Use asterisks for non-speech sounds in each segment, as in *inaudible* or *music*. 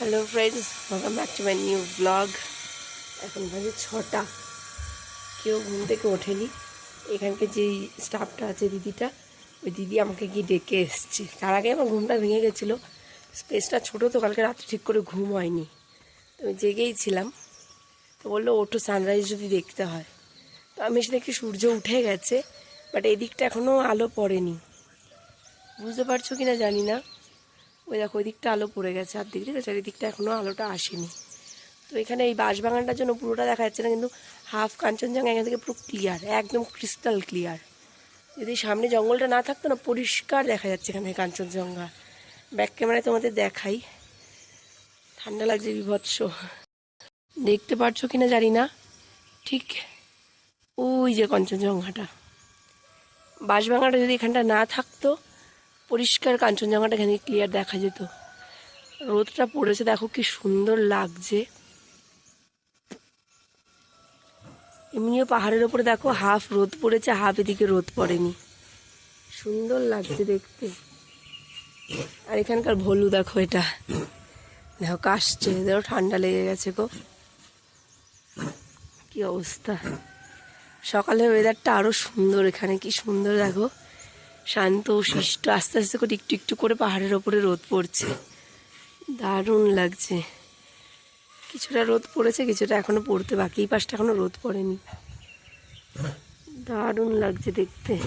Hello friends welcome back to my new blog এখন বাজে ছটা। কেউ ঘুম থেকে ওঠেনি। এখানকে যেই স্টাফটা আছে দিদিটা, ওই দিদি আমাকে গিয়ে ডেকে এসছে। তার আগে আমার ঘুমটা ভেঙে গেছিল। স্পেসটা ছোটো তো, কালকে রাত্রে ঠিক করে ঘুম হয়নি। তো আমি জেগেই ছিলাম। তো বলল, ওঠো সানরাইজ যদি দেখতে হয়। তো আমি এসে দেখি সূর্য উঠে গেছে বাট এদিকটা এখনও আলো পড়েনি। বুঝতে পারছ কি না জানি না। ওই দেখো, ওই দিকটা আলো পড়ে গেছে আর দিক থেকে চারিদিকটা এখনও আলোটা আসেনি। তো এখানে এই বাঁশবাগানটার জন্য পুরোটা দেখা যাচ্ছে না, কিন্তু হাফ কাঞ্চনজঙ্ঘা এখান থেকে পুরো ক্লিয়ার একদম ক্রিস্টাল ক্লিয়ার যদি সামনে জঙ্গলটা না থাকতো না, পরিষ্কার দেখা যাচ্ছে এখানে কাঞ্চনজঙ্ঘা। ব্যাক ক্যামেরায় তোমাদের দেখাই। ঠান্ডা লাগছে বিভৎস। দেখতে পারছ কি না জানি না। ঠিক ওই যে কাঞ্চনজঙ্ঘাটা। বাঁশবাগানটা যদি এখানটা না থাকতো পরিষ্কার কাঞ্চনজঙ্ঘাটা এখানে ক্লিয়ার দেখা যেত। রোদটা পড়েছে, দেখো কি সুন্দর লাগছে। এমনিও পাহাড়ের ওপরে দেখো হাফ রোদ পড়েছে হাফ এদিকে রোদ পড়েনি। সুন্দর লাগছে দেখতে। আর এখানকার ভলু দেখো এটা। দেখো কাশছে দেখো ঠান্ডা লেগে গেছে গো। কি অবস্থা। সকালে ওয়েদারটা আরও সুন্দর এখানে, কি সুন্দর দেখো। শান্ত শিষ্ট, আস্তে আস্তে করে একটু একটু করে পাহাড়ের ওপরে রোদ পড়ছে। দারুণ লাগছে। কিছুটা রোদ পড়েছে, কিছুটা এখনও পড়তে বাকি। পাশটা এখনও রোদ পড়েনি। দারুণ লাগছে দেখতে।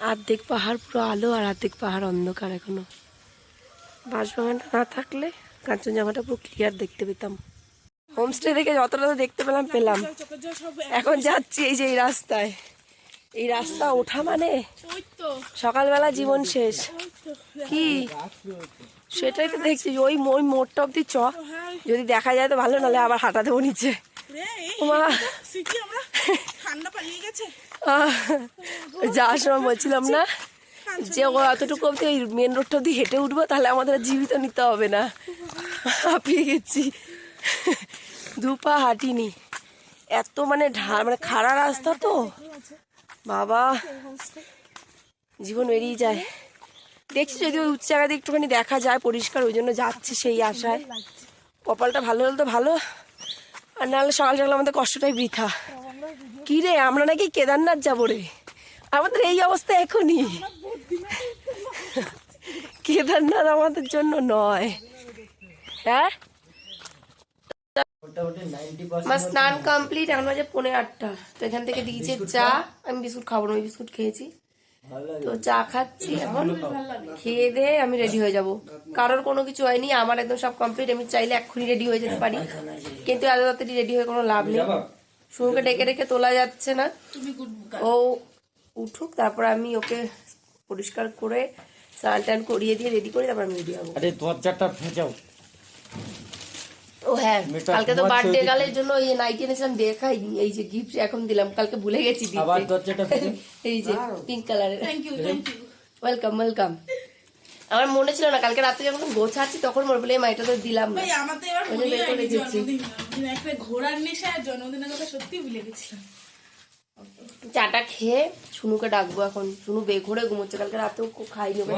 আর্ধেক পাহাড় পুরো আলো আর আর্ধেক পাহাড় অন্ধকার এখনও। বাঁশবাগানটা না থাকলে কাঞ্চনজঙ্ঘাটা পুরো ক্লিয়ার দেখতে পেতাম। হোমস্টে থেকে যতটা দেখতে পেলাম পেলাম। এখন যাচ্ছি এই যে এই রাস্তায়। এই রাস্তা ওঠা মানে? সকালবেলা জীবন শেষ। কি? সেটাই তো দেখছি ওই ওই মোড়টা অব্দি চ। যদি দেখা যায় তো ভালো নাহলে আবার হাঁটা দেবো নিচে যাওয়ার সময় বলছিলাম না যে অতটুকু অব্দি ওই মেন রোডটা অব্দি হেঁটে উঠবো তাহলে আমাদের জীবিত নিতে হবে না। হাঁপিয়ে গেছি। দুপা হাঁটিনি। এত মানে মানে খাড়া রাস্তা তো। বাবা। জীবন বেরিয়ে যায়। দেখছি যদি ওই উচ্চ জায়গা দিয়ে একটুখানি দেখা যায় পরিষ্কার, ওই জন্য যাচ্ছে সেই আশায়। কপালটা ভালো হলে তো ভালো, আর নাহলে সকাল সকাল আমাদের কষ্টটাই বৃথা। কি রে, আমরা নাকি কেদারনাথ যাব রে? আমাদের এই অবস্থা এখনই। কেদারনাথ আমাদের জন্য নয়। হ্যাঁ? আমার স্নান কমপ্লিট এখন বাজে পনেরো আটটা। তো এখান থেকে দিয়েছে চা আমি বিস্কুট খাব না ওই বিস্কুট খেয়েছি। তো চা খাচ্ছি এখন। খেয়ে দিয়ে আমি রেডি হয়ে যাব। কারোর কোনো কিছু হয়নি আমার একদম সব কমপ্লিট আমি চাইলে এক্ষুনি রেডি হয়ে যেতে পারি। কিন্তু এত তাড়াতাড়ি রেডি হয়ে কোনো লাভ নেই। শুনুকে ডেকে ডেকে তোলা যাচ্ছে না। ও উঠুক তারপর আমি ওকে পরিষ্কার করে স্নান টান করিয়ে দিয়ে রেডি করে তারপর আমি রেডি হব। আরে দরজাটা ভেজাও। ও হ্যাঁ কালকে তো বার্থডে। গালের জন্য এই নাইটি এনেছিলাম দেখাইনি এই যে গিফট এখন দিলাম কালকে ভুলে গেছি আবার দরজাটা *laughs* এই যে পিঙ্ক কালারের thank you thank you welcome welcome আমার মনে ছিল না কালকে রাতে যখন গোছাচ্ছি তখন মনে বলে মাইটা তো দিলাম না। ভাই আমার তো এবার ভুলে জন্য যায়নি বের করে দিচ্ছি। জন্মদিন। জন্মদিন একটা ঘোড়ার নেশা জন্মদিনের কথা সত্যি ভুলে গেছিলাম। চাটা খেয়ে শুনুকে ডাকবো এখন। শুনু বেঘরে ঘুমোচ্ছে কালকে রাতেও খুব খাইনি ওকে।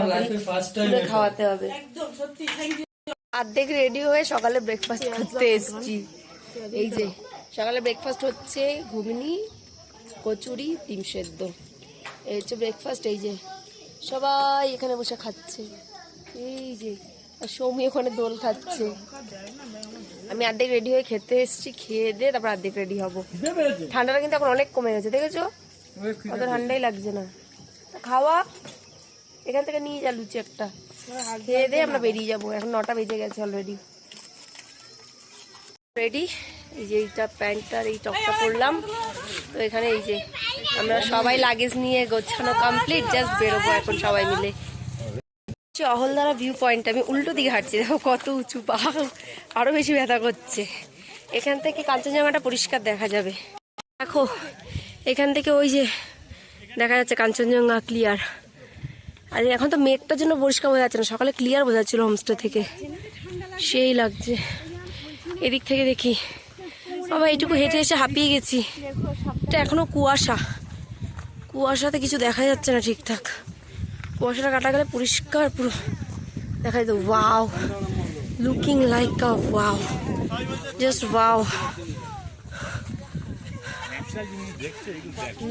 খাওয়াতে হবে। একদম সত্যি থ্যাংক ইউ অর্ধেক রেডি হয়ে সকালে ব্রেকফাস্ট করতে এসেছি। এই যে সকালে ব্রেকফাস্ট হচ্ছে ঘুগনি কচুরি ডিম সেদ্ধ। এই হচ্ছে ব্রেকফাস্ট এই যে সবাই এখানে বসে খাচ্ছে। এই যে আর সৌমি ওখানে দোল খাচ্ছে। আমি অর্ধেক রেডি হয়ে খেতে এসেছি খেয়ে দিয়ে তারপর অর্ধেক রেডি হব। ঠান্ডাটা কিন্তু এখন অনেক কমে গেছে দেখেছ? অত ঠান্ডাই লাগছে না। খাওয়া এখান থেকে নিয়ে যা লুচি একটা। খেয়ে দিয়ে আমরা বেরিয়ে যাব। এখন নটা বেজে গেছে অলরেডি রেডি এই যে এইটা প্যান্টটা, এই টপটা পরলাম। তো এখানে এই যে আমরা সবাই লাগেজ নিয়ে গোছানো কমপ্লিট জাস্ট বেরোবো এখন সবাই মিলে। অহলদারা ভিউ পয়েন্ট আমি উল্টো দিকে হাঁটছি, দেখো কত উঁচু পাহাড় আরও বেশি ব্যথা করছে। এখান থেকে কাঞ্চনজঙ্ঘাটা পরিষ্কার দেখা যাবে। দেখো, এখান থেকে ওই যে দেখা যাচ্ছে কাঞ্চনজঙ্ঘা ক্লিয়ার আর এখন তো মেঘটার জন্য পরিষ্কার বোঝা যাচ্ছে না। সকালে ক্লিয়ার বোঝা যাচ্ছিল হোমস্টে থেকে। সেই লাগছে। এদিক থেকে দেখি। বাবা, এইটুকু হেঁটে এসে হাঁপিয়ে গেছি। এটা এখনও কুয়াশা। কুয়াশাতে কিছু দেখা যাচ্ছে না ঠিকঠাক। কুয়াশাটা কাটা গেলে পরিষ্কার পুরো দেখা যেত। Wow looking like a wow just wow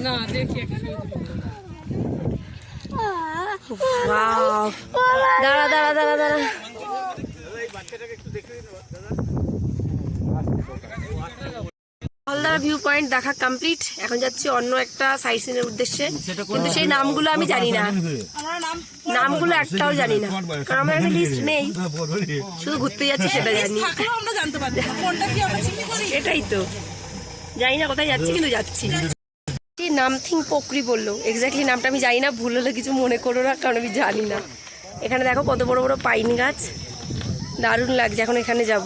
না, দেখি দাঁড়া দাঁড়া দাঁড়া দাঁড়া। হলদার ভিউ পয়েন্ট দেখা কমপ্লিট এখন যাচ্ছি অন্য একটা সাইট সিনের উদ্দেশ্যে। কিন্তু সেই নামগুলো আমি জানি না। নামগুলো একটাও জানি না। কারণ আমার কাছে লিস্ট নেই। শুধু ঘুরতে যাচ্ছি সেটা জানি। এটাই তো। জানি না কোথায় যাচ্ছি কিন্তু যাচ্ছি। কি নামথিং পকরি বলল। এক্স্যাক্টলি নামটা আমি জানি না, ভুল হলে কিছু মনে করো না, কারণ আমি জানি না। এখানে দেখো কত বড় বড় পাইন গাছ। দারুণ লাগছে, এখন এখানে যাব।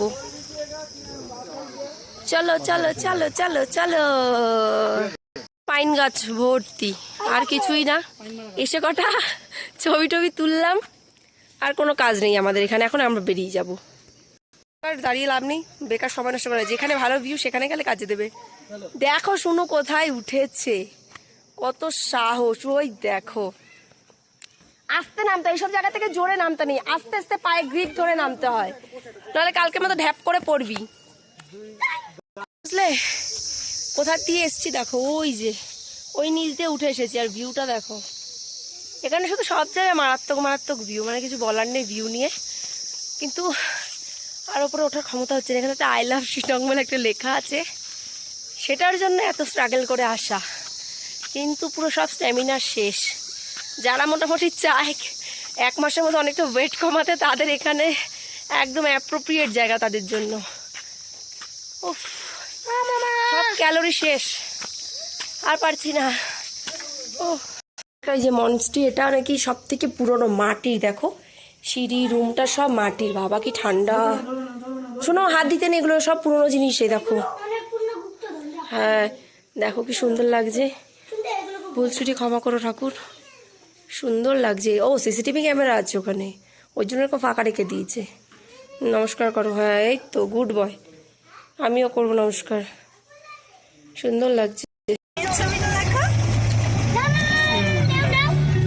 চলো চলো চলো চলো চলো। পাইন গাছ ভর্তি, আর কিছুই না। এসে কটা ছবি টবি তুললাম, আর কোনো কাজ নেই আমাদের এখানে, এখন আমরা বেরিয়ে যাব। আর দাঁড়িয়ে লাভ নেই, বেকার সময় নষ্ট করে যেখানে ভালো ভিউ সেখানে গেলে কাজে দেবে। দেখো শুনো কোথায় উঠেছে। কত সাহস, ওই দেখো। আস্তে নামতে, এইসব জায়গা থেকে জোরে নামতে নেই। আস্তে আস্তে পায়ে গ্রিপ ধরে নামতে হয়। নাহলে কালকে মতো ঢ্যাপ করে পড়বি। বুঝলে? কোথা দিয়ে এসছি দেখো, ওই যে, ওই নিচ দিয়ে উঠে এসেছি। আর ভিউটা দেখো। এখানে শুধু সব জায়গায় মারাত্মক মারাত্মক ভিউ মানে কিছু বলার নেই ভিউ নিয়ে। কিন্তু, আর ওপরে ওঠার ক্ষমতা হচ্ছে না। এখানে একটা আই লাভ শিটং বলে একটা লেখা আছে। সেটার জন্য এত স্ট্রাগল করে আসা। কিন্তু পুরো সব স্ট্যামিনার শেষ। যারা মোটামুটি চায়, এক মাসের মধ্যে অনেকটা ওয়েট কমাতে, তাদের এখানে একদম অ্যাপ্রোপ্রিয়েট জায়গা তাদের জন্য। সব ক্যালোরি শেষ। আর পারছি না। ও এই যে মনস্ট্রি এটা নাকি সব থেকে পুরনো মাটির, দেখো। সিঁড়ি, রুমটা সব মাটির। বাবা, কি ঠান্ডা। শোনো, হাত দিতে নেই, এগুলো সব পুরনো জিনিসই দেখো। হ্যাঁ দেখো কি সুন্দর লাগছে। ভুল ছুটি ক্ষমা করো ঠাকুর। সুন্দর লাগছে। ও সিসিটিভি ক্যামেরা আছে ওখানে। ওই জন্য এরকম ফাঁকা রেখে দিয়েছে। নমস্কার করো। হ্যাঁ এই তো গুড বয় আমিও করব নমস্কার। সুন্দর লাগছে।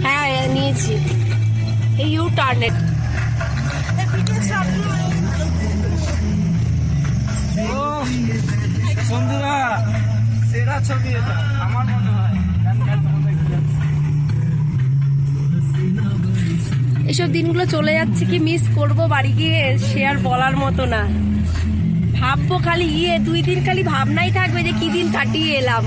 হ্যাঁ হ্যাঁ, নিয়েছি। এই ইউ টার্নেট সেরা ছবি এটা। আমার মনে হয়। এসব দিনগুলো চলে যাচ্ছে কি মিস করব বাড়ি গিয়ে সে আর বলার মতো না। ভাববো খালি গিয়ে দুই দিন খালি ভাবনাই থাকবে যে কি দিন কাটিয়ে এলাম।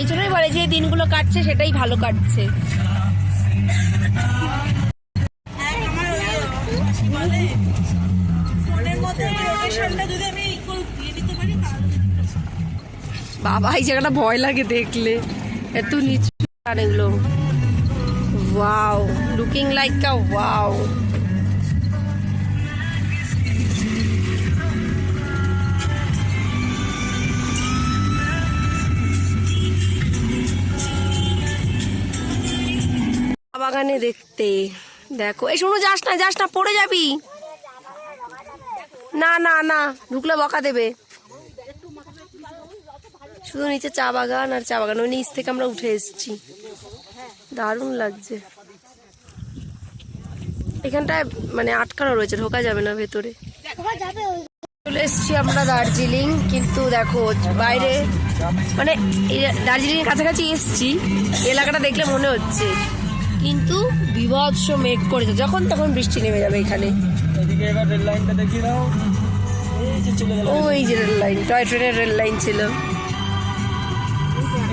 এই জন্যই বলে যে দিনগুলো কাটছে সেটাই ভালো কাটছে। বলে ফোনের মধ্যে লোকেশনটা যদি আমি দিয়ে দিতে পারি বাবা, এই জায়গাটা ভয় লাগে দেখলে। এত নিচু আর এগুলো। Wow looking like a wow বাগানে দেখতে। দেখো, এই শোনো যাস না যাস না, পড়ে যাবি। না না না, ঢুকলে বকা দেবে। শুধু নিচে চা বাগান আর চা বাগান, ওই নিচ থেকে আমরা উঠে এসেছি। দারুণ লাগছে। এখানটায় মানে আটকানো রয়েছে, ঢোকা যাবে না ভেতরে। চলে এসেছি আমরা দার্জিলিং, কিন্তু দেখো, বাইরে মানে দার্জিলিং এর কাছাকাছি এসেছি। এলাকাটা দেখলে মনে হচ্ছে। কিন্তু বিভৎস মেঘ করেছে। যখন তখন বৃষ্টি নেমে যাবে এখানে। এদিকে এবার রেল লাইনটা দেখিয়ে দাও। এই যে ওই যে রেল লাইন টয় ট্রেনের রেল লাইন ছিল।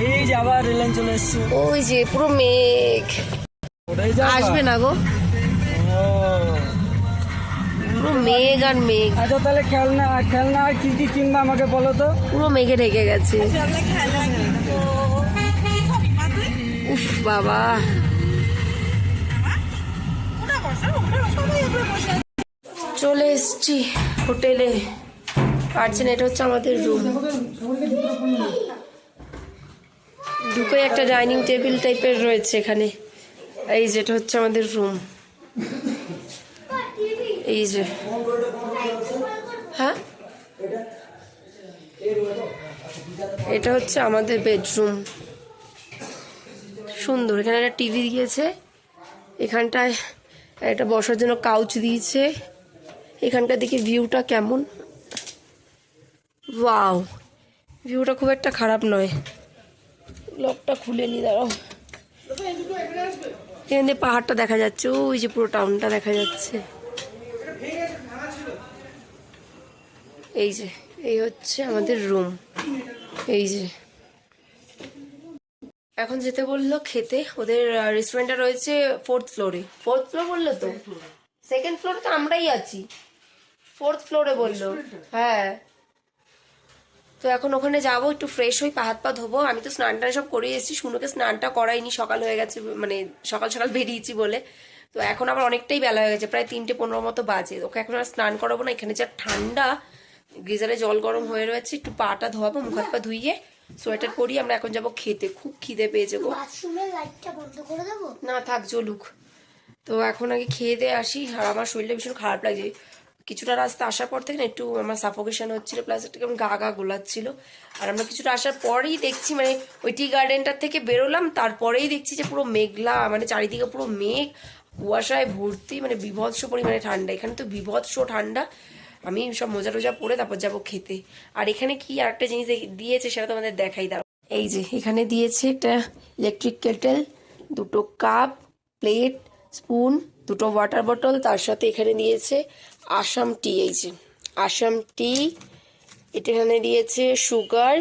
এই যে আবার রেল লাইন চলে এসছে। ওই যে পুরো মেঘ? আসবে না গো। পুরো মেঘ আর মেঘ। আচ্ছা তাহলে খেলনা খেলনা আর কি কি কিনবা আমাকে বলো তো? পুরো মেঘে ঢেকে গেছে। তুই উফ বাবা। চলে এসছি হোটেলে। পারছেন, এটা হচ্ছে আমাদের রুম ঢুকে একটা ডাইনিং টেবিল টাইপের রয়েছে এখানে। এই যেটা হচ্ছে আমাদের রুম এই যে। হ্যাঁ? এটা হচ্ছে আমাদের বেডরুম সুন্দর, এখানে একটা টিভি দিয়েছে এখানটায় একটা বসার জন্য কাউচ দিয়েছে। এখানকার দিকে ভিউটা কেমন। ওয়াও ভিউটা খুব একটা খারাপ নয়। লকটা খুলে নি, দাঁড়াও। এখান দিয়ে পাহাড়টা দেখা যাচ্ছে, ওই যে পুরো টাউনটা দেখা যাচ্ছে। এই যে, এই হচ্ছে আমাদের রুম এই যে। এখন যেতে বলল খেতে ওদের রেস্টুরেন্টটা রয়েছে ফোর্থ ফ্লোরে ফোর্থ ফ্লোর বলল তো? সেকেন্ড ফ্লোরে তো আমরাই আছি। ফোর্থ ফ্লোরে বলল। হ্যাঁ। তো এখন ওখানে যাব একটু ফ্রেশ হই পা হাত পা ধোবো। আমি তো স্নান টান সব করে এসেছি শুনুকে স্নানটা করাইনি সকাল হয়ে গেছে মানে সকাল সকাল বেরিয়েছি বলে। তো এখন আবার অনেকটাই বেলা হয়ে গেছে প্রায় তিনটে পনেরো মতো বাজে। ওকে এখন আর স্নান করাবো না এখানে যা ঠান্ডা গিজারে জল গরম হয়ে রয়েছে একটু পাটা ধোয়াবো মুখ হাত পা ধুইয়ে সোয়েটার পরি আমরা এখন যাব খেতে। খুব খিদে পেয়েছে গো। বাথরুমের লাইটটা বন্ধ করে দেবো? না থাক জ্বলুক। তো এখন আগে খেয়ে দিয়ে আসি আর আমার শরীরটা ভীষণ খারাপ লাগছে। কিছুটা রাস্তা আসার পর থেকে না একটু আমার সাফোকেশন হচ্ছিল প্লাস একটু কেমন গা গা গোলাচ্ছিল। আর আমরা কিছুটা আসার পরেই দেখছি মানে ওই টি গার্ডেনটার থেকে বেরোলাম তারপরেই দেখছি যে পুরো মেঘলা মানে চারিদিকে পুরো মেঘ। কুয়াশায় ভর্তি মানে বিভৎস পরিমাণে ঠান্ডা। এখানে তো বিভৎস ঠান্ডা। আমি সব মোজা টোজা পরে তারপর যাব খেতে। আর এখানে কি আরেকটা জিনিস দিয়েছে সেটা তোমাদের দেখাই দাও এই যে, এখানে দিয়েছে একটা ইলেকট্রিক কেটেল দুটো কাপ প্লেট স্পুন দুটো ওয়াটার বটল তার সাথে এখানে দিয়েছে আসাম টি এই যে। আসাম টি এটা এখানে দিয়েছে সুগার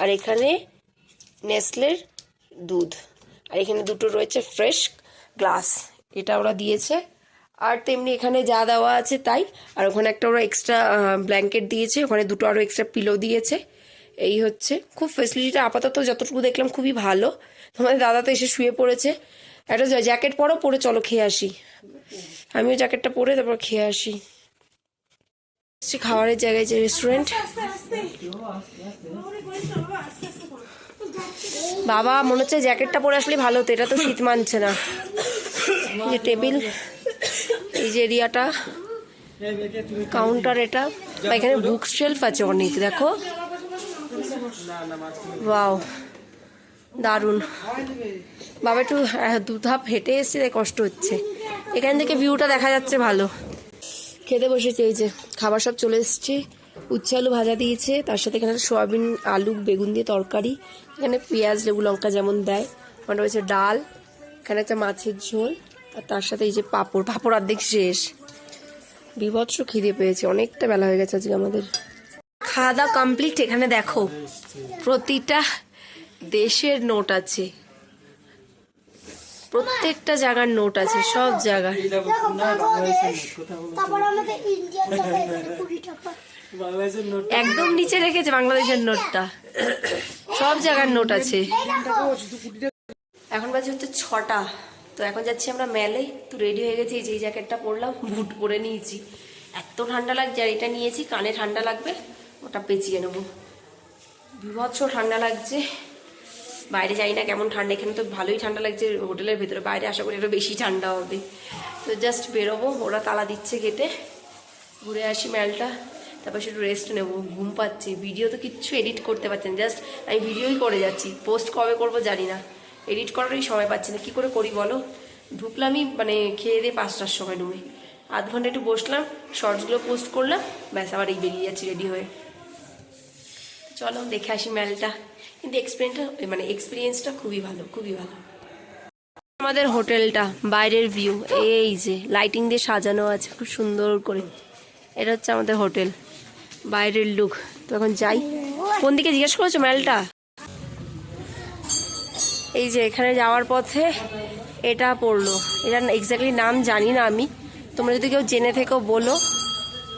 আর এখানে নেসলের দুধ। আর এখানে দুটো রয়েছে ফ্রেশ গ্লাস এটা ওরা দিয়েছে। আর তেমনি এখানে যা দেওয়া আছে তাই। আর ওখানে একটা ওরা এক্সট্রা ব্ল্যাঙ্কেট দিয়েছে। ওখানে দুটো আরও এক্সট্রা পিলো দিয়েছে। এই হচ্ছে। খুব ফেসিলিটিটা আপাতত যতটুকু দেখলাম খুবই ভালো। তোমাদের দাদা তো এসে শুয়ে পড়েছে। একটা জ্যাকেট পরো, পরে চলো খেয়ে আসি। আমিও জ্যাকেটটা পরে তারপর খেয়ে আসি। খাবারের জায়গায় যে রেস্টুরেন্ট বাবা, মনে হচ্ছে জ্যাকেটটা পরে আসলে ভালো হতো। এটা তো শীত মানছে না। যে টেবিল এই যে এরিয়াটা কাউন্টার এটা বা এখানে বুক শেলফ আছে অনেক দেখো ওয়াও দারুণ বাবা একটু দু ধাপ হেঁটে তাই কষ্ট হচ্ছে। এখান থেকে ভিউটা দেখা যাচ্ছে ভালো। খেতে বসেছি, এই যে, খাবার সব চলে এসছে। উচ্ছে আলু ভাজা দিয়েছে, তার সাথে এখানে সোয়াবিন, আলু, বেগুন দিয়ে তরকারি। এখানে পেঁয়াজ, লেবু, লঙ্কা যেমন দেয়। ওখানে রয়েছে ডাল, এখানে একটা মাছের ঝোল। আর তার সাথে এই যে পাঁপড় পাঁপড় অর্ধেক শেষ। বিভৎস খিদে পেয়েছে, অনেকটা বেলা হয়ে গেছে আজকে আমাদের। খাওয়া দাওয়া কমপ্লিট এখানে দেখো, প্রতিটা দেশের নোট আছে। প্রত্যেকটা জায়গার নোট আছে, সব জায়গার। একদম নিচে রেখেছে বাংলাদেশের নোটটা। সব জায়গার নোট আছে। এখন বাজে হচ্ছে ছটা। তো এখন যাচ্ছি আমরা মেলে। তো রেডি হয়ে গেছি, এই যে জ্যাকেটটা পরলাম বুট পরে নিয়েছি। এত ঠান্ডা লাগছে, আর এটা নিয়েছি, কানে ঠান্ডা লাগবে, ওটা পেঁচিয়ে নেব। বিভৎস ঠান্ডা লাগছে। বাইরে যাই না কেমন ঠান্ডা, এখানে তো ভালোই ঠান্ডা লাগছে, হোটেলের ভেতরে বাইরে আশা করি একটু বেশি ঠান্ডা হবে। তো জাস্ট বেরোবো, ওরা তালা দিচ্ছে গেটে ঘুরে আসি মেলটা, তারপর একটু রেস্ট নেব, ঘুম পাচ্ছে। ভিডিও তো কিচ্ছু এডিট করতে পারছেন জাস্ট আমি ভিডিওই করে যাচ্ছি। পোস্ট কবে করব জানি না। এডিট করারই সময় পাচ্ছি না। কী করে করি বলো? ঢুকলামই মানে খেয়ে দিয়ে পাঁচটার সময় ডুবে আধ ঘণ্টা একটু বসলাম শর্টসগুলো পোস্ট করলাম, ব্যাস আবার এই বেরিয়ে যাচ্ছি রেডি হয়ে। চলো দেখে আসি মেলটা। কিন্তু এক্সপিরিয়েন্সটা মানে এক্সপিরিয়েন্সটা খুবই ভালো খুবই ভালো। আমাদের হোটেলটা, বাইরের ভিউ এই যে লাইটিং দিয়ে সাজানো আছে, খুব সুন্দর করে। এটা হচ্ছে আমাদের হোটেল, বাইরের লুক তো এখন যাই। কোন দিকে জিজ্ঞেস করেছ মেলটা? এই যে এখানে যাওয়ার পথে এটা পড়ল। এটা এক্স্যাক্টলি নাম জানি না আমি। তোমরা যদি কেউ জেনে থেকেও বলো।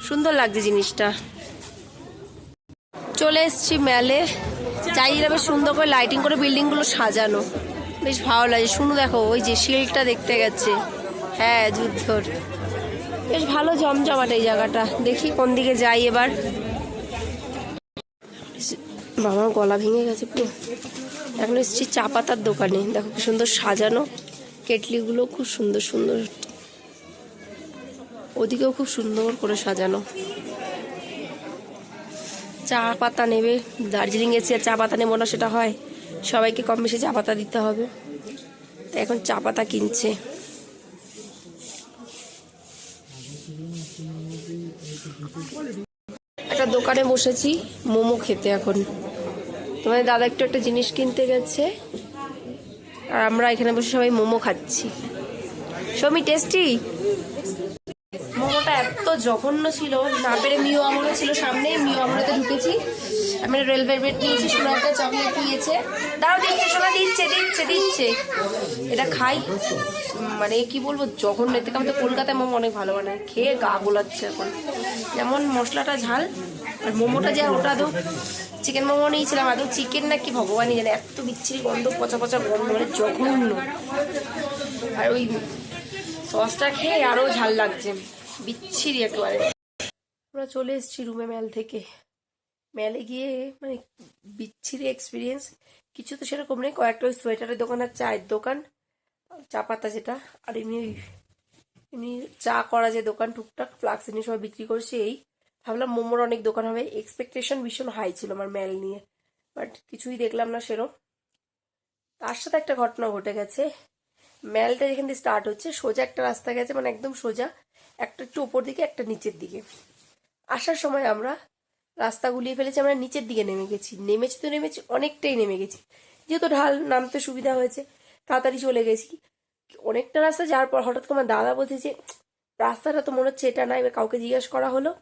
সুন্দর লাগছে জিনিসটা। চলে এসছি মেলে। চারিদিকে বেশ সুন্দর করে লাইটিং করে বিল্ডিংগুলো সাজানো। বেশ ভালো লাগে শুনু দেখো, ওই যে শিলটা দেখতে গেছে। হ্যাঁ যুদ্ধর। বেশ ভালো জমজমাট এই জায়গাটা। দেখি কোন দিকে যাই এবার। বাবা, গলা ভেঙে গেছে পুরো। এখন এসেছি চা পাতার দোকানে। দেখো কি সুন্দর সাজানো। কেটলিগুলো খুব সুন্দর সুন্দর। ওদিকেও খুব সুন্দর করে সাজানো। চা পাতা নেবে। দার্জিলিং এসে চা পাতা নেব না, সেটা হয়। সবাইকে কম বেশি চা পাতা দিতে হবে। এখন চা পাতা কিনছে। একটা দোকানে বসেছি, মোমো খেতে এখন। তোমাদের দাদা একটু একটা জিনিস কিনতে গেছে। আর আমরা এখানে বসে সবাই মোমো খাচ্ছি। সমি টেস্টি মোমোটা এত জঘন্য ছিল, না পেরে মিও আমলে ছিল সামনে মিও আমলেতে ঢুকেছি। আমি রেল ভেলভেট নিয়েছি সোনা একটা চকলেট নিয়েছে। দাও, দিচ্ছে, সোনা দিচ্ছে দিচ্ছে দিচ্ছে। এটা খাই মানে কি বলব, জঘন্য। এর থেকে আমি তো কলকাতায় মোমো অনেক ভালো বানায়। খেয়ে গা গোলাচ্ছে এখন। যেমন মশলাটা ঝাল, আর মোমোটা যে ওটা তো চিকেন মোমো নিয়েছিলাম, আদৌ চিকেন না কি ভগবানই জানে, এত বিচ্ছিরি গন্ধ, পচা পচা গন্ধ মানে জঘন্য। আর ওই সসটা খেয়ে আরও ঝাল লাগছে, বিচ্ছিরি একেবারে। আমরা চলে এসেছি রুমে ম্যাল থেকে। ম্যালে গিয়ে মানে বিচ্ছিরি এক্সপিরিয়েন্স কিছু তো সেরকম নেই, কয়েকটা ওই সোয়েটারের দোকান আর চায়ের দোকান, চা পাতা যেটা, আর এমনি এমনি চা করা যে দোকান, টুকটাক ফ্লাক্স এনে সবাই বিক্রি করছে, এই ভাবলাম মোমোর অনেক দোকান হবে। এক্সপেকটেশন ভীষণ হাই ছিল আমার ম্যাল নিয়ে। বাট কিছুই দেখলাম না সেরম। তার সাথে একটা ঘটনা ঘটে গেছে। ম্যালটা যেখান দিয়ে স্টার্ট হচ্ছে, সোজা একটা রাস্তা গেছে মানে একদম সোজা। একটা একটু ওপর দিকে, একটা নিচের দিকে। আসার সময় আমরা রাস্তা গুলিয়ে ফেলেছি, আমরা নিচের দিকে নেমে গেছি। নেমেছি তো নেমেছি, অনেকটাই নেমে গেছি। যেহেতু ঢাল নামতে সুবিধা হয়েছে, তাড়াতাড়ি চলে গেছি। অনেকটা রাস্তা যাওয়ার পর হঠাৎ করে আমার দাদা বলছে যে, রাস্তাটা তো মনে হচ্ছে এটা না। এবার কাউকে জিজ্ঞেস করা হলো।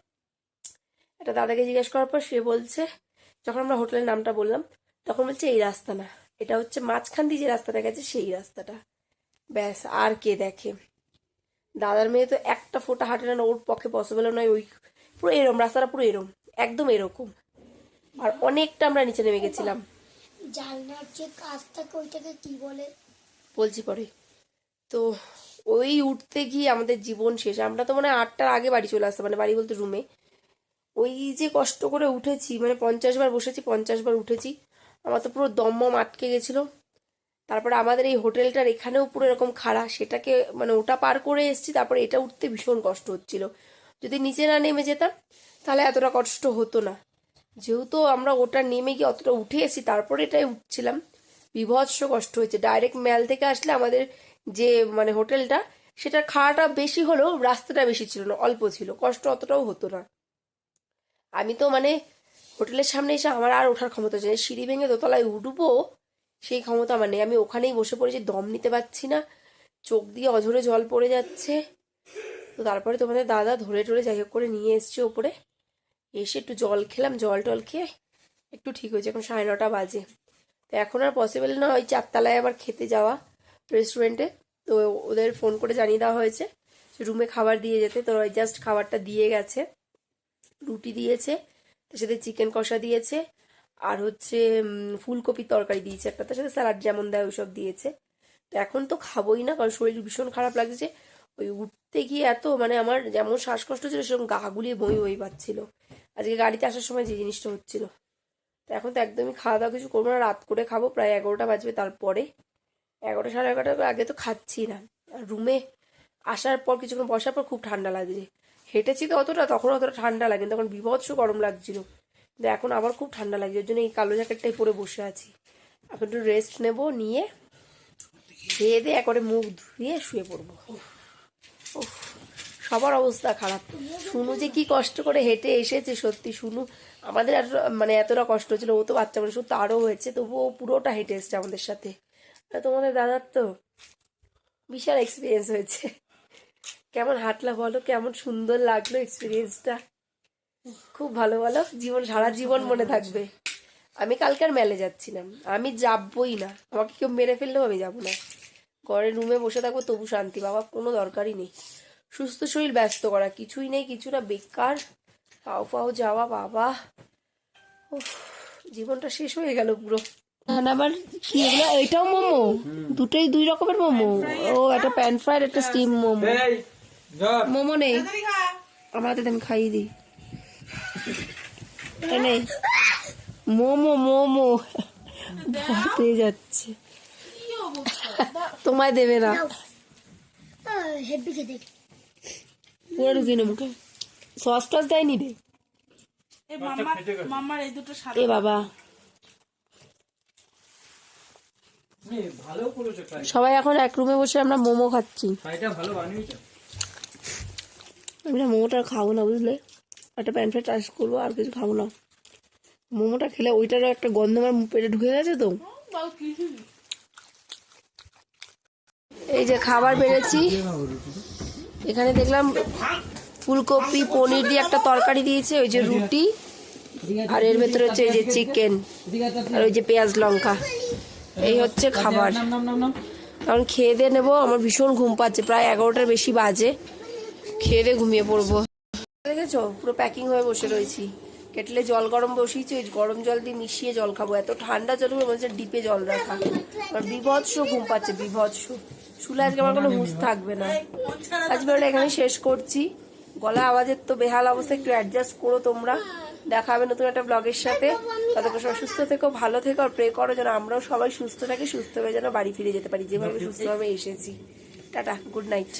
একটা দাদাকে জিজ্ঞেস করার পর সে বলছে যখন আমরা হোটেলের নামটা বললাম তখন বলছে এই রাস্তা না এটা হচ্ছে মাঝখান দিয়ে যে রাস্তাটা গেছে সেই রাস্তাটা। ব্যাস আর কে দেখে। দাদার মেয়ে তো একটা ফোঁটা হাঁটে না ওর পক্ষে পসিবল নয় ওই পুরো এরম রাস্তাটা পুরো এরম একদম এরকম। আর অনেকটা আমরা নিচে নেমে গেছিলাম। জানলার যে ওইটাকে কি বলে? বলছি পরে। তো ওই উঠতে গিয়ে আমাদের জীবন শেষ। আমরা তো মানে আটটার আগে বাড়ি চলে আসতাম মানে বাড়ি বলতে রুমে ওই যে কষ্ট করে উঠেছি মানে পঞ্চাশ বার বসেছি, পঞ্চাশ বার উঠেছি। আমার তো পুরো দমম আটকে গেছিল। তারপরে আমাদের এই হোটেলটার এখানেও পুরো এরকম খাড়া, সেটাকে মানে ওটা পার করে এসেছি, তারপরে এটা উঠতে ভীষণ কষ্ট হচ্ছিল। যদি নিচে না নেমে যেতাম, তাহলে এতটা কষ্ট হতো না। যেহেতু আমরা ওটা নেমে গিয়ে অতটা উঠে এসেছি, তারপরে এটাই উঠছিলাম। বিভৎস কষ্ট হয়েছে। ডাইরেক্ট ম্যাল থেকে আসলে আমাদের যে মানে হোটেলটা, সেটার খাড়াটা বেশি হলেও রাস্তাটা বেশি ছিল না, অল্প ছিল। কষ্ট অতটাও হতো না। আমি তো মানে হোটেলের সামনে এসে আমার আর ওঠার ক্ষমতা ছিল না। সিঁড়ি ভেঙে দোতলায় উঠবো, সেই ক্ষমতা আমার নেই। আমি ওখানেই বসে পড়েছি দম নিতে পারছি না। চোখ দিয়ে অঝরে জল পড়ে যাচ্ছে। তো তারপরে তোমাদের দাদা ধরে টরে যাই হোক করে নিয়ে এসছে ওপরে। এসে একটু জল খেলাম, জল টল খেয়ে একটু ঠিক হয়েছে। এখন সাড়ে নটা বাজে। তো এখন আর পসিবল না ওই চারতলায় আবার খেতে যাওয়া রেস্টুরেন্টে তো ওদের ফোন করে জানিয়ে দেওয়া হয়েছে রুমে খাবার দিয়ে যেতে। তো জাস্ট খাবারটা দিয়ে গেছে। রুটি দিয়েছে, তার সাথে চিকেন কষা দিয়েছে, আর হচ্ছে ফুলকপির তরকারি দিয়েছে একটা, তার সাথে স্যালাড যেমন দেয় ওইসব দিয়েছে। তো এখন তো খাবোই না, কারণ শরীর ভীষণ খারাপ লাগছে। ওই উঠতে গিয়ে এত মানে আমার যেমন শ্বাসকষ্ট ছিল, সেরকম গা গুলিয়ে বই বই পাচ্ছিল। আজকে গাড়িতে আসার সময় যে জিনিসটা হচ্ছিল। তো এখন তো একদমই খাওয়া দাওয়া কিছু করব না, রাত করে খাব, প্রায় এগারোটা বাজবে তারপরে। এগারোটা সাড়ে এগারোটার আগে তো খাচ্ছি না। আর রুমে আসার পর, কিছুক্ষণ বসার পর খুব ঠান্ডা লাগছে। হেঁটেছি তো অতটা, তখন অতটা ঠান্ডা লাগে তখন বিভৎস গরম লাগছিল। কিন্তু এখন আবার খুব ঠান্ডা লাগছে, ওর জন্য এই কালো জ্যাকেটটাই পরে বসে আছি। এখন একটু রেস্ট নেব, নিয়ে খেয়ে দিয়ে একবারে মুখ ধুয়ে শুয়ে পড়ব। সবার অবস্থা খারাপ। শুনু যে কি কষ্ট করে হেঁটে এসেছে, সত্যি শুনু। আমাদের আর মানে এতটা কষ্ট ছিল ও তো বাচ্চা মানুষ তারও হয়েছে, তবুও পুরোটা হেঁটে এসছে আমাদের সাথে। তোমাদের দাদার তো বিশাল এক্সপিরিয়েন্স হয়েছে। কেমন হাঁটলা বলো কেমন সুন্দর লাগল এক্সপিরিয়েন্সটা খুব ভালো বলো জীবন সারা জীবন মনে থাকবে। আমি কালকে আর মেলে যাচ্ছি না আমি যাবই না। আমাকে কেউ মেরে ফেললেও আমি যাব না। ঘরে রুমে বসে থাকব তবু শান্তি বাবা কোনো দরকারই নেই। সুস্থ শরীর ব্যস্ত করা কিছুই নেই কিছু না বেকার। পাও পাও যাওয়া বাবা। উফ, জীবনটা শেষ হয়ে গেল পুরো। আবার কি এগুলো এটাও মোমো? দুটোই দুই রকমের মোমো? ও একটা প্যান ফ্রাইড একটা স্টিম মোমো। মোমো নেই। আমার হাতে আমি খাইয়ে দিই। নেই। মোমো মোমো। পেয়ে যাচ্ছে। তোমায় দেবে না। পুরো ঢুকিয়ে নে মুখে সস টস দেয়নি রে। এ বাবা। সবাই এখন এক রুমে বসে আমরা মোমো খাচ্ছি। ভালো বানিয়েছো। আমি না মোমোটা খাব না বুঝলে? একটা প্যান ফ্রাই টাচ করব আর কিছু খাব না। মোমোটা খেলে ওইটারও একটা গন্ধ আমার পেটে ঢুকে গেছে তো। এই যে খাবার বেড়েছি এখানে দেখলাম ফুলকপি পনির দিয়ে একটা তরকারি দিয়েছে ওই যে রুটি আর এর ভেতরে হচ্ছে এই যে চিকেন আর ওই যে পেঁয়াজ লঙ্কা। এই হচ্ছে খাবার। কারণ খেয়ে দিয়ে নেব আমার ভীষণ ঘুম পাচ্ছে প্রায় এগারোটার বেশি বাজে। খেয়ে ঘুমিয়ে পড়ব। দেখেছ পুরো প্যাকিং হয়ে বসে রয়েছি। কেটলে জল গরম বসিয়েছি ওই গরম জল দিয়ে মিশিয়ে জল খাব। এত ঠান্ডা জল হচ্ছে ডিপে জল রাখা। আর বিভৎস ঘুম পাচ্ছে, বিভৎস। শুলে আজকে আমার কোনো হুঁশ থাকবে না। আজ ভিডিওটা এখানে শেষ করছি। গলা আওয়াজের তো বেহাল অবস্থা, একটু অ্যাডজাস্ট করো তোমরা। দেখা হবে নতুন একটা ব্লগের সাথে। ততক্ষণ সবাই সুস্থ থেকো, ভালো থেকো, আর প্রে করো যেন আমরাও সবাই সুস্থ থাকি, সুস্থ হয়ে যেন বাড়ি ফিরে যেতে পারি। যেভাবে সুস্থভাবে এসেছি। Tata good night